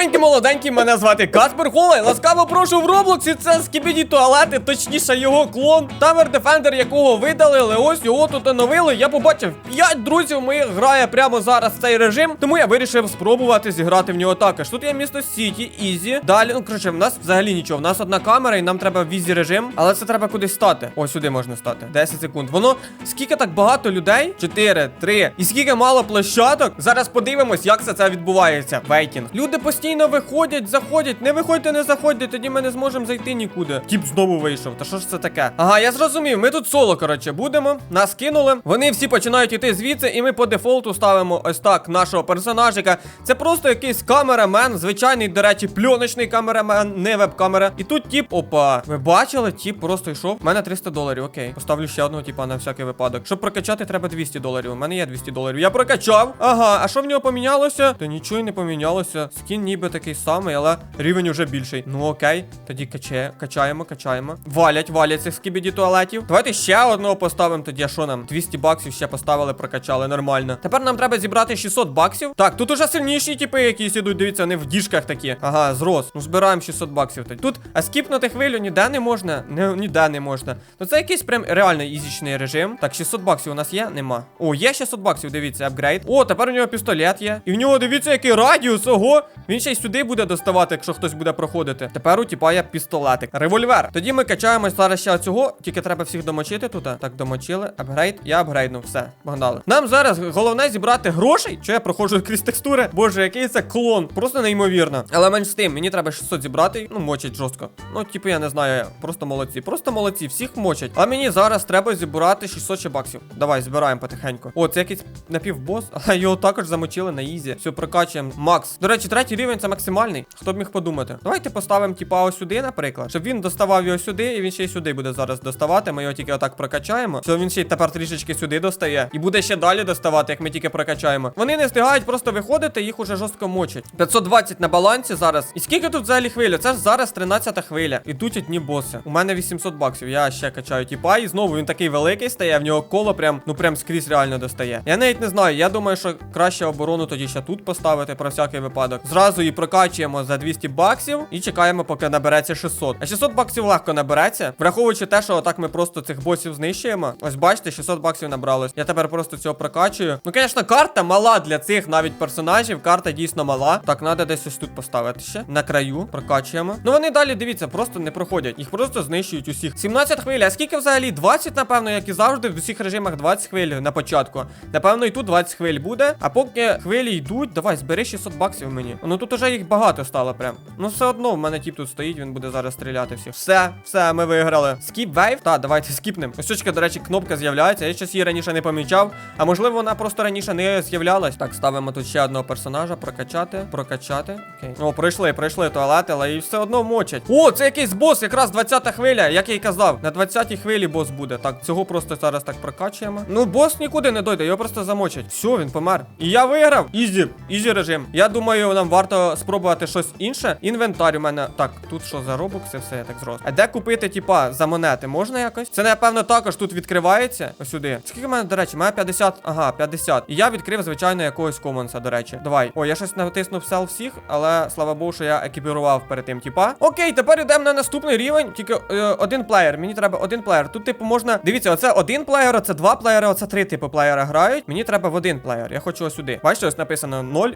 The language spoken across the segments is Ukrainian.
Здоровенькі молоденькі, мене звати Каспер Холай. Ласкаво прошу в Роблоксі. Це скібіді туалети, точніше його клон. Тавер Дефендер, якого видалили. Ось його тут оновили. Я побачив 5 друзів моїх грає прямо зараз в цей режим. Тому я вирішив спробувати зіграти в нього також. Тут є місто Сіті, Ізі. Далі, ну коротше, в нас взагалі нічого. В нас одна камера, і нам треба візі режим, але це треба кудись стати. Ось сюди можна стати. 10 секунд. Воно скільки так багато людей? 4, 3. І скільки мало площадок. Зараз подивимось, як це це відбувається. Вейтінг. Люди постійно виходять, заходять. Не виходьте, не заходьте, тоді ми не зможемо зайти нікуди. Тіп знову вийшов. Та що ж це таке? Ага, я зрозумів. Ми тут соло, коротше, будемо. Нас кинули. Вони всі починають іти звідси, і ми по дефолту ставимо ось так нашого персонажика. Це просто якийсь камерамен, звичайний, до речі, пльоночний камерамен, не веб-камера. І тут тіп, опа. Ви бачили? Тіп просто йшов. У мене 300 доларів, окей. Поставлю ще одного тіпа на всякий випадок. Щоб прокачати, треба 200 доларів. У мене є 200 доларів. Я прокачав. Ага, а що в нього помінялося? Та нічого й не помінялося. Скін ніби такий самий, але рівень уже більший. Ну окей, тоді качає, качаємо, качаємо. Валять, валять цих скібіді туалетів. Давайте ще одного поставимо. Тоді а що нам? 200 баксів ще поставили, прокачали нормально. Тепер нам треба зібрати 600 баксів. Так, тут уже сильніші типи якісь ідуть. Дивіться, вони в діжках такі. Ага, зрос. Ну збираємо 600 баксів. тоді. Тут а скіпнути хвилю ніде не можна. Не, ніде не можна. Ну це якийсь прям реально ізічний режим. Так, 600 баксів у нас є? Нема. О, є 600 баксів, дивіться, апгрейд. О, тепер у нього пістолет є. І в нього дивіться, який радіус. Ого. Він ще й сюди буде доставати, якщо хтось буде проходити. Тепер у тіпа є пістолетик. Револьвер. Тоді ми качаємо зараз ще цього. Тільки треба всіх домочити тут. Так, домочили. Апгрейд. Я апгрейдну. Все, погнали. Нам зараз головне зібрати грошей. Що я проходжу крізь текстури? Боже, який це клон. Просто неймовірно. Але менш з тим, мені треба 600 зібрати. Ну, мочить жорстко. Ну, типу, я не знаю. Просто молодці. Просто молодці. Всіх мочать. А мені зараз треба зібрати 600 ще баксів. Давай, збираємо потихеньку. О, це якийсь напівбос, його також замочили на ізі. Все, прокачуємо. Макс. До речі, третій рівень це максимальний. Хто б міг подумати? Давайте поставимо, типа, ось сюди, наприклад. Щоб він доставав його сюди, і він ще й сюди буде зараз доставати. Ми його тільки отак прокачаємо. Все, він ще й тепер трішечки сюди достає. І буде ще далі доставати, як ми тільки прокачаємо. Вони не встигають просто виходити, їх уже жорстко мочать. 520 на балансі зараз. І скільки тут взагалі хвиля? Це ж зараз 13 хвиля. Ідуть одні боси. У мене 800 баксів. Я ще качаю тіпа. І знову він такий великий стає. В нього коло прям, ну прям скрізь реально достає. Я навіть не знаю. Я думаю, що краще оборону тоді ще тут поставити про всякий випадок. Зразу її прокачуємо за 200 баксів і чекаємо, поки набереться 600. А 600 баксів легко набереться, враховуючи те, що отак ми просто цих босів знищуємо. Ось бачите, 600 баксів набралось. Я тепер просто цього прокачую. Ну, звісно, карта мала для цих навіть персонажів. Карта дійсно мала. Так, треба десь ось тут поставити ще. На краю прокачуємо. Ну вони далі, дивіться, просто не проходять. Їх просто знищують усіх. 17 хвиль. А скільки взагалі? 20, напевно, як і завжди, в усіх режимах 20 хвиль на початку. Напевно, і тут 20 хвиль буде. А поки хвилі йдуть, давай, збери 600 баксів мені. Ну тут уже їх багато стало прям. Ну все одно, в мене тіп тут стоїть, він буде зараз стріляти всіх. Все, все, ми виграли. Скіп вейв? Так, давайте скіпнемо. Ось точка, до речі, кнопка з'являється. Я щось її раніше не помічав. А можливо, вона просто раніше не з'являлась. Так, ставимо тут ще одного персонажа. Прокачати, прокачати. Окей. О, пройшли, пройшли туалети, але і все одно мочать. О, це якийсь бос, якраз 20-та хвиля, як я й казав. На 20-й хвилі бос буде. Так, цього просто зараз так прокачуємо. Ну, бос нікуди не дойде, його просто замочать. Все, він помер. І я виграв. Ізі, ізі режим. Я думаю, нам варто спробувати щось інше. Інвентар у мене. Так, тут що за робокси, все, я так зрос. А де купити, типа, за монети можна якось? Це, напевно, також тут відкривається. Ось сюди. Скільки в мене, до речі, мене 50. Ага, 50. І я відкрив, звичайно, якогось комонса, до речі. Давай. О, я щось натиснув сел всіх, але слава Богу, що я екіпірував перед тим, типа. Окей, тепер йдемо на наступний рівень. Тільки е, один плеєр. Мені треба один плеєр. Тут, типу, можна. Дивіться, оце один плеєр, оце два плеєри, оце три типу плеєра грають. Мені треба в один плеєр. Я хочу ось сюди. Бачите, ось написано 0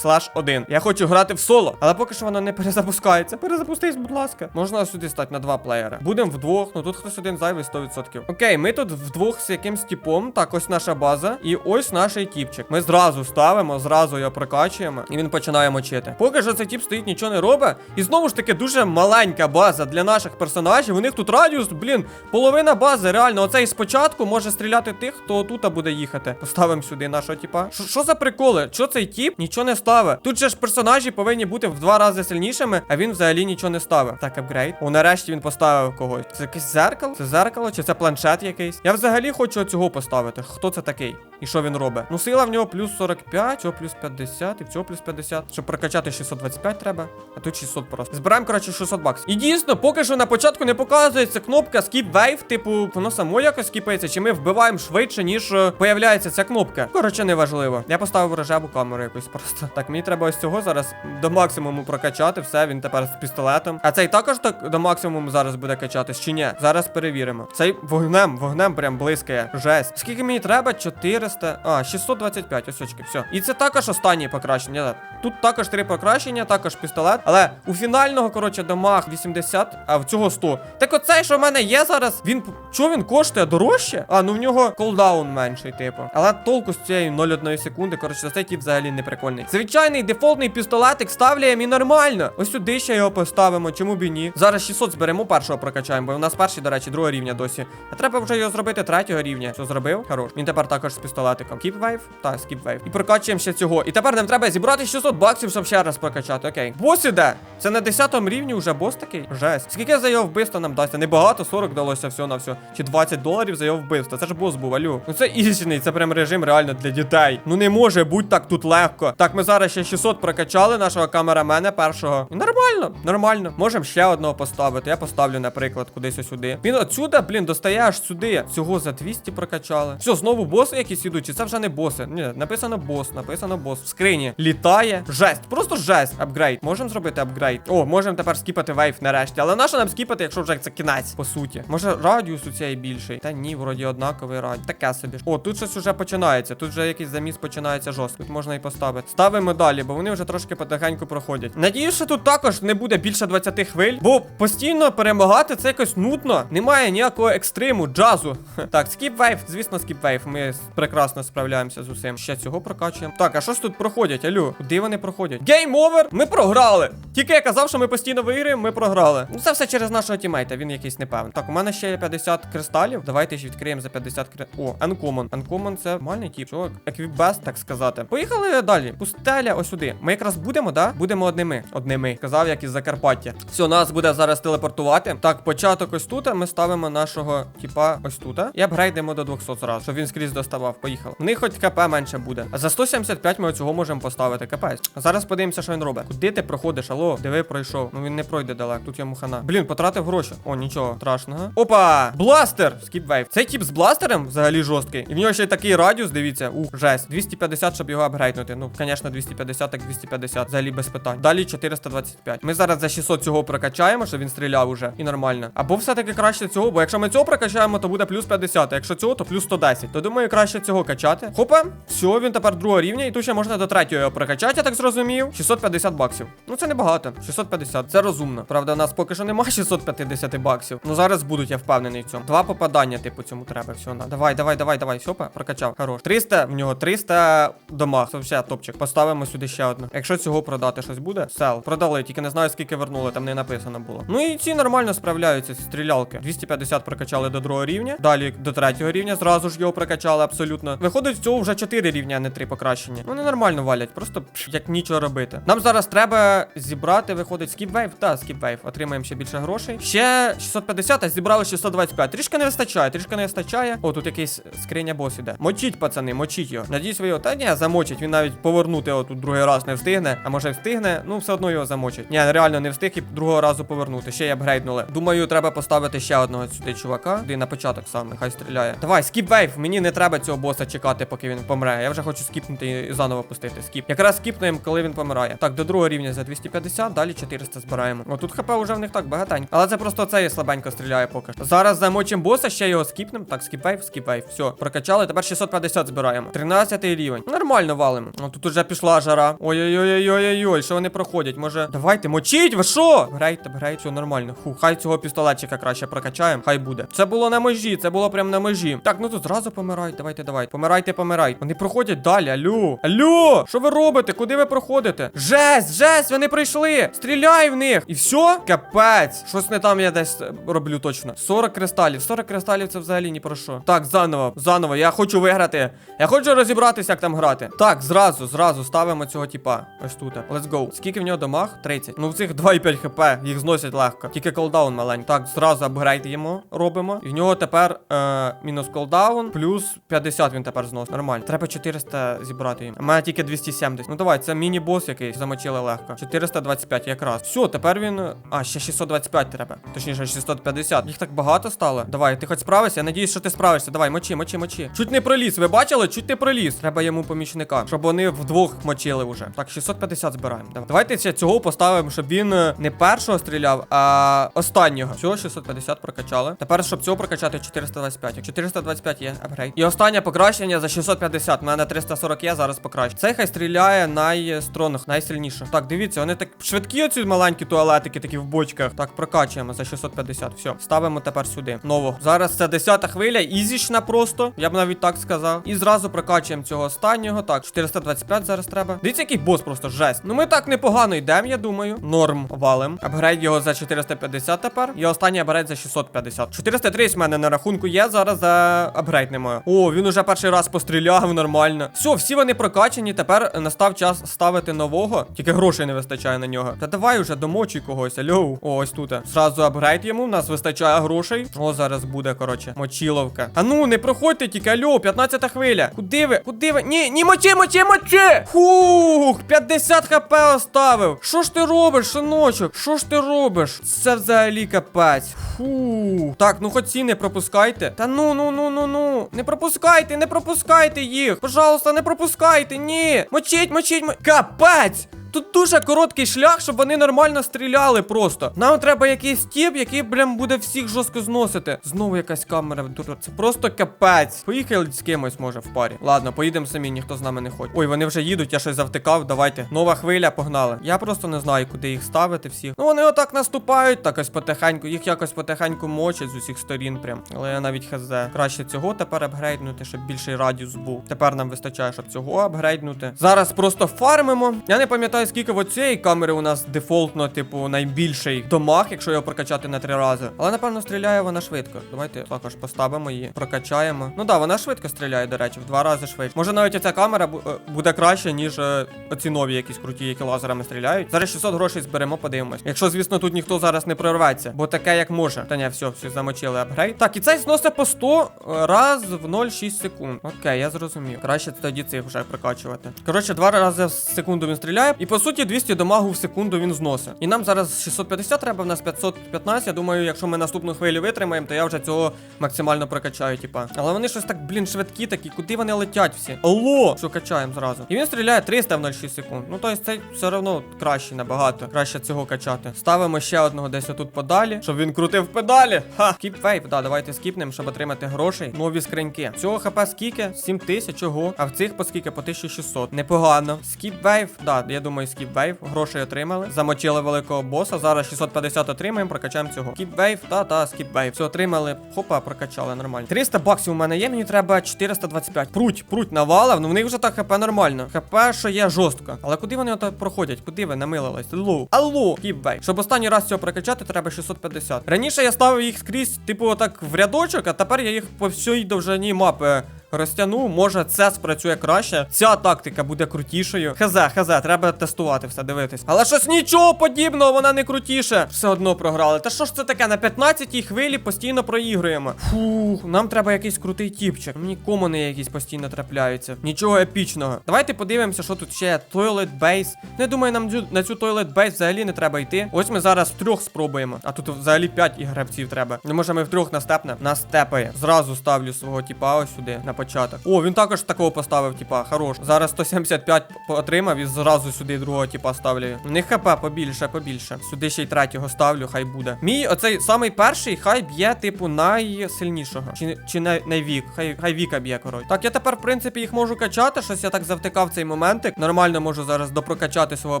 1. Я хочу грати в соло, але поки що воно не перезапускається. Перезапустись, будь ласка. Можна сюди стати на два плеєра. Будемо вдвох. Ну тут хтось один зайвий 100%. Окей, ми тут вдвох з якимсь типом. Так, ось наша база. І ось наш тіпчик. Ми зразу ставимо, зразу його прокачуємо. І він починає мочити. Поки що цей тіп стоїть, нічого не робить. І знову ж таки дуже маленька база для наших персонажів. У них тут радіус, блін, половина бази. Реально, оцей спочатку може стріляти тих, хто тут буде їхати. Поставимо сюди нашого тіпа. Що за приколи? Що цей тіп нічого не ставить? Тут же ж персонажі повинні бути в два рази сильнішими, а він взагалі нічого не ставив. Так, апгрейд. О, нарешті він поставив когось. Це якесь зеркало? Це зеркало чи це планшет якийсь? Я взагалі хочу цього поставити. Хто це такий? І що він робить? Ну, сила в нього плюс 45, цього плюс 50, і в цього плюс 50. Щоб прокачати 625 треба, а тут 600 просто. Збираємо, коротше, 600 баксів. І дійсно, поки що на початку не показується кнопка Skip Wave, типу, воно само якось скіпається, чи ми вбиваємо швидше, ніж е, появляється ця кнопка. Коротше, неважливо. Я поставив рожеву камеру якусь просто. Так, мені треба ось цього зараз до максимуму прокачати. Все, він тепер з пістолетом. А цей також так до максимуму зараз буде качатись чи ні? Зараз перевіримо. Цей вогнем, вогнем прям блискає. Жесть. Скільки мені треба? 400. А, 625, ось очки, все. І це також останнє покращення. Тут також три покращення, також пістолет. Але у фінального, коротше, дамаг 80, а в цього 100. Так оцей, що в мене є зараз, він. Чого він коштує дорожче? А, ну в нього колдаун менший, типу. Але толку з цієї 0,1 секунди, коротше, цей тип взагалі не прикольний. Звичайний дефолтний пістолетик ставляємо і нормально. Ось сюди ще його поставимо, чому б і ні. Зараз 600 зберемо, першого прокачаємо, бо у нас перший, до речі, другого рівня досі. А треба вже його зробити третього рівня. Що зробив? Хорош. Він тепер також з пістолетиком. Keep wave? Так, skip wave. І прокачуємо ще цього. І тепер нам треба зібрати 600 баксів, щоб ще раз прокачати. Окей. Бос іде. Це на 10 рівні вже бос такий? Жесть. Скільки за його вбивство нам дасться? Небагато, 40 далося все на все. Чи 20 доларів за його вбивство. Це ж бос був, алю. Ну це ізічний, це прям режим реально для дітей. Ну не може бути так тут легко. Так, ми зараз ще 600 прокачали нашого камерамена першого. І нормально, нормально. Можемо ще одного поставити. Я поставлю, наприклад, кудись сюди. Він отсюда, блін, достає аж сюди. Всього за 200 прокачали. Все, знову боси якісь ідуть. Чи це вже не боси? Ні, написано бос, написано бос. В скрині літає. Жесть, просто жесть. Апгрейд. Можемо зробити апгрейд. О, можемо тепер скіпати вейв нарешті. Але нащо нам скіпати, якщо вже це кінець, по суті. Може, радіус цієї більший? Та ні, вроді однаковий радіус. Таке собі. О, тут щось уже починається. Тут вже якийсь заміс починається жорстко. Тут можна і поставити. Ставимо далі, бо вони вже трошки потихеньку проходять. Надію, що тут також не буде більше 20 хвиль, бо постійно перемагати це якось нудно. Немає ніякого екстриму, джазу. Так, скіп вейв, звісно, скіп вейв. Ми прекрасно справляємося з усім. Ще цього прокачуємо. Так, а що ж тут проходять? Алю, куди вони проходять? Гейм овер! Ми програли! Тільки я казав, що ми постійно виграємо, ми програли. Ну це все через нашого тімейта, він якийсь непевний. Так, у мене ще є 50 кристалів. Давайте ж відкриємо за 50 кристалів. О, Uncommon. Uncommon це нормальний тип. Що, еквібест, так сказати. Поїхали далі. Пустеля, ось сюди. Ми якраз будемо, да? Будемо одними. Одними. Казав, як із Закарпаття. Все, нас буде зараз телепортувати. Так, початок ось тут. Ми ставимо нашого типа ось тут. І апгрейдимо до 200 зразу, щоб він скрізь доставав. Поїхали. В них хоч КП менше буде. За 175 ми цього можемо поставити. Капець. Зараз подивимося, що він робить. Куди ти проходиш? Алло, диви, пройшов. Ну він не пройде далеко. Тут йому хана. Блін, потратив гроші. О, нічого страшного. Опа! Бластер! Скіпвейв. Цей тип з бластером взагалі жорсткий. І в нього ще й такий радіус, дивіться. Ух, жесть. 250, щоб його апгрейднути. Ну, звісно, 250, так 250. Взагалі без питань. Далі 425. Ми зараз за 600 цього прокачаємо, щоб він стріляв уже. І нормально. Або все-таки краще цього, бо якщо ми цього прокачаємо, то буде плюс 50. А якщо цього, то плюс 110. То думаю, краще цього качати. Хопа, все, він тепер другого рівня, і тут ще можна до третього його прокачати, я так зрозумів. 650 баксів. Ну це небагато. 650. Це розумно. Правда, у нас поки що немає 650 баксів. Ну зараз будуть, я впевнений в цьому. Два попадання, типу, цьому треба. Все, на. Давай, давай, давай, давай. Сьопа, прокачав. Хорош. 300, в нього 300 домах. Це все, топчик. Поставимо сюди ще одну. Якщо цього продати щось буде, сел. Продали, тільки не знаю, скільки вернули, там не написано було. Ну і ці нормально справляються, ці стрілялки. 250 прокачали до другого рівня. Далі до третього рівня. Зразу ж його прокачали абсолютно. Виходить, з цього вже 4 рівня, а не 3 покращення. Вони нормально валять, просто пш, як нічого робити. Нам зараз треба зібрати, виходить, скіпвейв. Та, скіпвейв. Отримаємо ще більше грошей. Ще 650, а зібрали 625. Трішки не вистачає, трішки не вистачає. О, тут якийсь скриня бос іде. Мочіть, пацани, мочіть його. Надіюсь, ви його. Та ні, замочить. Він навіть повернути його тут другий раз не встигне. А може встигне, ну все одно його замочить. Ні, реально не встиг і другого разу повернути. Ще й апгрейднули. Думаю, треба поставити ще одного сюди чувака. Де на початок саме, хай стріляє. Давай, скіп вейв. Мені не треба цього боса чекати, поки він помре. Я вже хочу скіпнути і заново пустити. Скіп. Якраз скіпнуємо, коли він помирає. Так, до другого рівня за 250, далі 400 збираємо. О, тут хп вже в них так багатенько. Але це просто цей слабенько стріляє поки що. Зараз замочимо боса, ще його скіпнемо. Так, скіпвейв, скіпвейв. Все, прокачали. Тепер 650 збираємо. 13 рівень. Нормально валимо. Ну тут уже пішла жара. Ой-ой-ой-ой-ой-ой, що вони проходять? Може. Давайте, мочіть, ви що? Грайте, грайте, все нормально. Фу, хай цього пістолетчика краще прокачаємо. Хай буде. Це було на межі, це було прям на межі. Так, ну тут зразу помирайте. Давайте, давайте. Помирайте, помирайте. Вони проходять далі. Алло. Алло! Що ви робите? Куди ви проходите? Жесть, жесть, вони прийшли. Стріляй в них. І все? Капець. Щось не там я десь е, роблю точно. 40 кристалів. 40 кристалів це взагалі ні про що. Так, заново, заново. Я хочу виграти. Я хочу розібратися, як там грати. Так, зразу, зразу ставимо цього типа. Ось тут. Let's go. Скільки в нього дамаг? 30. Ну в цих 2,5 хп. Їх зносять легко. Тільки колдаун маленький. Так, зразу апгрейд йому робимо. І в нього тепер е, мінус колдаун, плюс 50 він тепер зносить. Нормально. Треба 400 зібрати їм. У мене тільки 270. Ну давай, це міні-бос якийсь. Замочили легко. 425 якраз. Все, тепер він. А, ще 625 треба. Точніше, 650. Їх так багато стало. Давай, ти хоч справишся? Я надіюсь, що ти справишся. Давай, мочи, мочи, мочи. Чуть не проліз. Ви бачили? Чуть не проліз. Треба йому помічника, щоб вони вдвох мочили вже. Так, 650 збираємо. Давай. Давайте ще цього поставимо, щоб він е, не першого стріляв, а останнього. Все, 650 прокачали. Тепер, щоб цього прокачати, 425. 425 є апгрейд. І останнє покращення за 650. У мене 340 є, зараз покраще. Цей хай стріляє найстронг, найсильніше. Так, дивіться, вони так швидкі, оці маленькі туалетики, такі в бочках. Так, прокачуємо за 650. Все, ставимо тепер сюди. Ново. Зараз це 10 хвиля, ізічна просто. Я б навіть так сказав. І зразу прокачуємо цього останнього. Так, 425 зараз треба. Дивіться, який бос просто жесть. Ну ми так непогано йдемо, я думаю. Норм валим. Апгрейд його за 450 тепер. І останній апгрейд за 650. 430 в мене на рахунку є. Зараз за апгрейд немає. О, він уже перший раз постріляв нормально. Все, всі вони прокачані. Тепер настав час ставити нового. Тільки грошей не вистачає на нього. Та давай уже домочуй когось. Альо. О, ось тут. Зразу апгрейд йому. У нас вистачає грошей. О, зараз буде, коротше, мочіловка. А ну, не проходьте тільки, альо, 15 хвиля. Куди ви? Куди ви? Ні, ні, мочи, мочи, мочи! Фух, 50 хп оставив. Що ж ти робиш, синочок? Що ж ти робиш? Це взагалі капець. Фу. Так, ну хоч ці не пропускайте. Та ну, ну, ну, ну, ну. Не пропускайте, не пропускайте їх. Пожалуйста, не пропускайте. Ні. Мочіть, мочіть, мо... Капець! Тут дуже короткий шлях, щоб вони нормально стріляли просто. Нам треба якийсь тіп, який прям буде всіх жорстко зносити. Знову якась камера. Це просто капець. Поїхали з кимось, може, в парі. Ладно, поїдемо самі, ніхто з нами не хоче. Ой, вони вже їдуть, я щось завтикав. Давайте. Нова хвиля, погнали. Я просто не знаю, куди їх ставити всіх. Ну вони отак наступають, так ось потихеньку. Їх якось потихеньку мочать з усіх сторін прям. Але я навіть хз. Краще цього тепер апгрейднути, щоб більший радіус був. Тепер нам вистачає, щоб цього апгрейднути. Зараз просто фармимо. Я не пам'ятаю, скільки в цієї камери у нас дефолтно, типу, найбільший домах, якщо його прокачати на три рази. Але напевно стріляє вона швидко. Давайте також поставимо її, прокачаємо. Ну да, вона швидко стріляє, до речі, в два рази швидше. Може навіть оця камера е, буде краще, ніж е, оці нові якісь круті, які лазерами стріляють. Зараз 600 грошей зберемо, подивимось. Якщо, звісно, тут ніхто зараз не прорветься, бо таке як може. Та ні, все, все замочили апгрейд. Так, і цей зносить по 100 раз в 0,6 секунд. Окей, я зрозумів. Краще тоді цих вже прокачувати. Коротше, два рази в секунду він стріляє, і по суті 200 дамагу в секунду він зносить. І нам зараз 650 треба, в нас 515. Я думаю, якщо ми наступну хвилю витримаємо, то я вже цього максимально прокачаю, типа. Але вони щось так, блін, швидкі такі, куди вони летять всі? Алло! Все, качаємо зразу. І він стріляє 300 в 0,6 секунд. Ну, тобто це все одно краще набагато. Краще цього качати. Ставимо ще одного десь отут подалі, щоб він крутив педалі. Ха! Скіп вейп, да, давайте скіпнемо, щоб отримати грошей. Нові скриньки. Цього хп скільки? 7 тисяч, чого? А в цих по скільки? По 1600. Непогано. Скіп вейв, да, я думаю, скіп вейв. Грошей отримали. Замочили великого боса. Зараз 650 отримаємо, прокачаємо цього. Скіп вейв, та, та, скіп вейв. Все отримали. Хопа, прокачали нормально. 300 баксів у мене є, мені треба 425. Пруть, пруть навалив. Ну в них вже так хп нормально. ХП, що є жорстко. Але куди вони ото проходять? Куди ви намилились? Алло, алло, скіп вейв. Щоб останній раз цього прокачати, треба 650. Раніше я ставив їх скрізь, типу, отак в рядочок, а тепер я їх по всій довжині мапи розтягну, може це спрацює краще. Ця тактика буде крутішою. Хз, хз, треба тестувати все, дивитись. Але щось нічого подібного, вона не крутіше. Все одно програли. Та що ж це таке? На 15-й хвилі постійно проігруємо. Фух, нам треба якийсь крутий тіпчик. Мені комони якісь постійно трапляються. Нічого епічного. Давайте подивимося, що тут ще є. Toilet Base. Я думаю, нам на цю Toilet Base взагалі не треба йти. Ось ми зараз втрьох спробуємо. А тут взагалі 5 гравців треба. Не може ми втрьох настепне. Настепає. Зразу ставлю свого тіпа ось сюди на початок. О, він також такого поставив, типа, хорош. Зараз 175 по- отримав і зразу сюди другого типа ставлю. У них хп побільше, побільше. Сюди ще й третього ставлю, хай буде. Мій оцей самий перший, хай б'є, типу, найсильнішого. Чи, чи най, найвік. Хай, хай віка б'є, коротше. Так, я тепер, в принципі, їх можу качати. Щось я так завтикав цей моментик. Нормально можу зараз допрокачати свого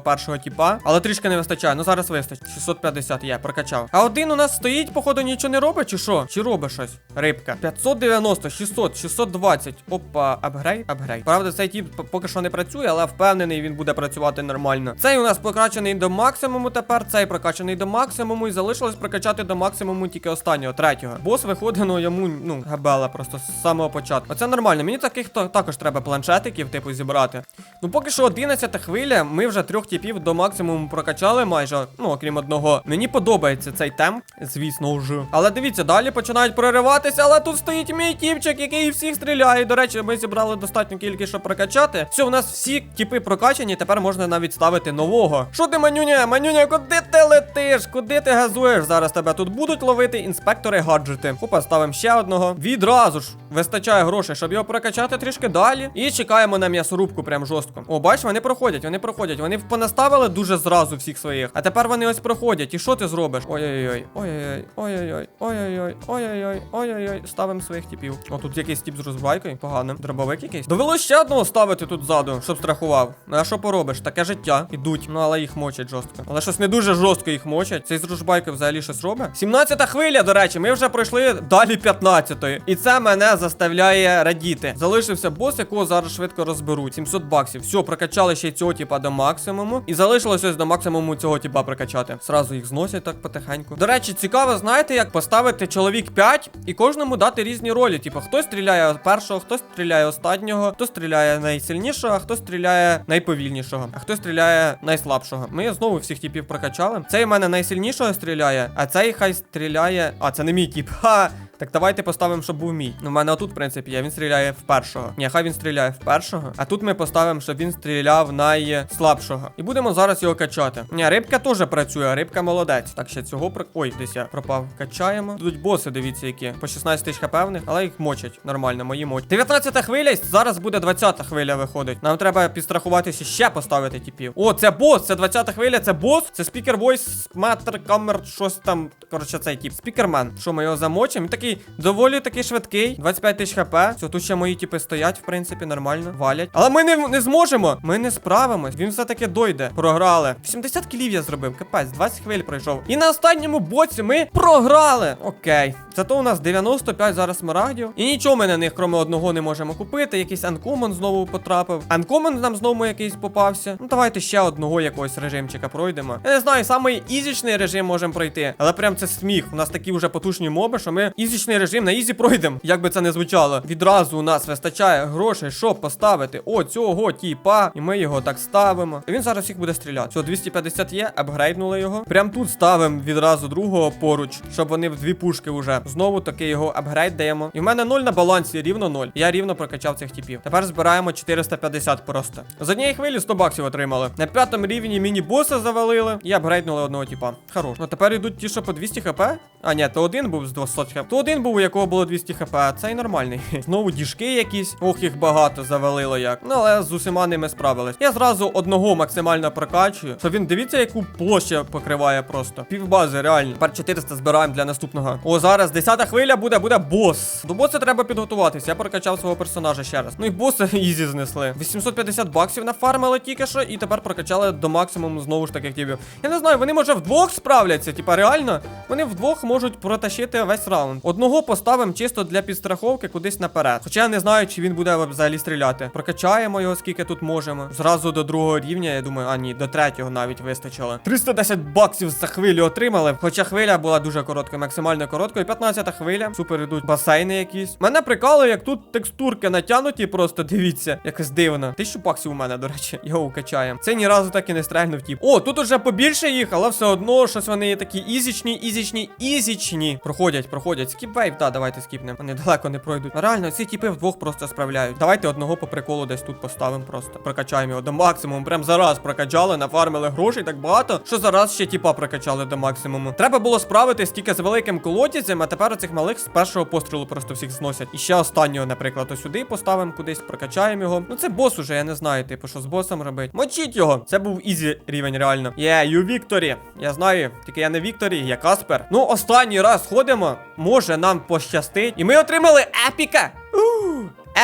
першого тіпа. Але трішки не вистачає. Ну зараз вистачить. 650 є, прокачав. А один у нас стоїть, походу, нічого не робить, чи що? Чи робить щось? Рибка. 590, 600, 620. Опа, апгрейд, апгрейд. Правда, цей тіп поки що не працює, але впевнений, він буде працювати нормально. Цей у нас прокачаний до максимуму тепер, цей прокачаний до максимуму, і залишилось прокачати до максимуму тільки останнього, третього. Бос виходить, ну йому, ну, габела просто з самого початку. Оце нормально. Мені таких то також треба планшетиків, типу, зібрати. Ну, поки що 11 хвиля, ми вже трьох типів до максимуму прокачали майже, ну, окрім одного. Мені подобається цей темп, звісно ж. Але дивіться, далі починають прориватися, але тут стоїть мій тіпчик, який всіх стріляє. Стріляє. До речі, ми зібрали достатньо кількість, щоб прокачати. Все, у нас всі типи прокачані, тепер можна навіть ставити нового. Що ти, манюня? Манюня, куди ти летиш? Куди ти газуєш? Зараз тебе тут будуть ловити інспектори гаджети. Хопа, ставимо ще одного. Відразу ж вистачає грошей, щоб його прокачати трішки далі. І чекаємо на м'ясорубку прям жорстко. О, бачиш, вони проходять, вони проходять. Вони понаставили дуже зразу всіх своїх. А тепер вони ось проходять. І що ти зробиш? Ой-ой-ой, ой-ой-ой, ой-ой-ой, ой-ой-ой, ой-ой-ой. Ставимо своїх типів. О, тут якийсь тип з розбайкою. Погано. Дробовик якийсь. Довелося ще одного ставити тут ззаду, щоб страхував. Ну а що поробиш? Таке життя. Ідуть. Ну але їх мочать жорстко. Але щось не дуже жорстко їх мочать. Цей з взагалі щось робить. 17-та хвиля, до речі, ми вже пройшли далі 15-ї. І це мене заставляє радіти. Залишився бос, якого зараз швидко розберуть. 700 баксів. Все, прокачали ще цього типа до максимуму. І залишилось ось до максимуму цього типа прокачати. Сразу їх зносять так потихеньку. До речі, цікаво, знаєте, як поставити чоловік 5 і кожному дати різні ролі. Типа, хтось стріляє першого, хтось стріляє останнього, хто стріляє найсильнішого, а хто стріляє найповільнішого, а хто стріляє найслабшого. Ми знову всіх типів прокачали. Цей у мене найсильнішого стріляє, а цей хай стріляє. А, це не мій тіп. Ха! Так давайте поставимо, щоб був мій. Ну, в мене отут, в принципі, є. Він стріляє в першого. Ні, хай він стріляє в першого. А тут ми поставимо, щоб він стріляв найслабшого. І будемо зараз його качати. Ні, рибка теж працює, рибка молодець. Так, ще цього при... Ой, десь я пропав. Качаємо. Тут боси, дивіться, які. По 16 тисяч хп в них, але їх мочать. Нормально, мої мочать. 19 хвиля, зараз буде 20 хвиля виходить. Нам треба підстрахуватися ще поставити типів. О, це бос, це 20 хвиля, це бос. Це спікер войс, матер, камер, щось там. Коротше, цей тип. Спікермен. Що ми його замочимо? Такий доволі такий швидкий. 25 тисяч хп. Все, тут ще мої типи стоять, в принципі, нормально. Валять. Але ми не, не зможемо. Ми не справимось. Він все-таки дойде. Програли. 80 кілів я зробив. Капець, 20 хвиль пройшов. І на останньому боці ми програли. Окей. Зато у нас 95 зараз смарагдів. І нічого ми на них, крім одного, не можемо купити. Якийсь анкомон знову потрапив. Анкомон нам знову якийсь попався. Ну давайте ще одного якогось режимчика пройдемо. Я не знаю, самий ізічний режим можемо пройти. Але прям це сміх. У нас такі вже потужні моби, що ми ізічний режим на ізі пройдемо. Як би це не звучало. Відразу у нас вистачає грошей, щоб поставити о цього тіпа. І ми його так ставимо. І він зараз всіх буде стріляти. Все, 250 є, апгрейднули його. Прям тут ставимо відразу другого поруч, щоб вони в дві пушки вже. Знову таки його апгрейд даємо. І в мене 0 на балансі, рівно 0. Я рівно прокачав цих типів. Тепер збираємо 450 просто. З однієї хвилі 100 баксів отримали. На п'ятому рівні міні-боса завалили і апгрейднули одного типа. Хорош. Ну тепер йдуть ті, що по 200 хп. А, ні, то один був з 200 хп. То один був, у якого було 200 хп, а цей нормальний. Знову діжки якісь. Ох, їх багато завалило як. Ну, але з усіма ними справились. Я зразу одного максимально прокачую. Що він дивіться, яку площу покриває просто. Півбази, реально. Тепер 400 збираємо для наступного. О, зараз 10 хвиля буде, буде бос. До боса треба підготуватися. Я прокачав свого персонажа ще раз. Ну і боса ізі знесли. 850 баксів нафармили тільки що, і тепер прокачали до максимуму знову ж таких типів. Я не знаю, вони може вдвох справляться. Типа реально, вони вдвох можуть протащити весь раунд. Одного поставимо чисто для підстраховки кудись наперед. Хоча я не знаю, чи він буде взагалі стріляти. Прокачаємо його скільки тут можемо. Зразу до другого рівня, я думаю, а ні, до третього навіть вистачило. 310 баксів за хвилю отримали. Хоча хвиля була дуже короткою, максимально короткою. 15 хвиля. Супер ідуть басейни якісь. Мене прикалує, як тут текстурки натянуті, просто дивіться, якось дивно. Тисячу баксів у мене, до речі, його качаємо. Це ні разу так і не стрельнув тіп. О, тут уже побільше їх, але все одно щось вони такі ізічні, ізічні, ізічні. Проходять, проходять. Скіпвейв, та, давайте скіпнемо. Вони далеко не пройдуть. Реально, ці тіпи вдвох просто справляють. Давайте одного по приколу десь тут поставимо просто. Прокачаємо його до максимуму. Прям зараз прокачали, нафармили грошей так багато, що зараз ще тіпа прокачали до максимуму. Треба було справитись тільки з великим колодязем, а тепер оцих малих з першого пострілу просто всіх зносять. І ще останнього, наприклад, ось сюди поставимо кудись, прокачаємо його. Ну це бос уже, я не знаю, типу, що з босом робити. Мочіть його. Це був ізі рівень, реально. Є, ю Вікторі. Я знаю, тільки я не Вікторі, я Каспер. Ну, останній раз ходимо. Може нам пощастить. І ми отримали епіка.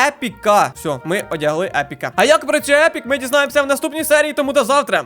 Епіка. Все, ми одягли епіка. А як працює епік, ми дізнаємося в наступній серії, тому до завтра.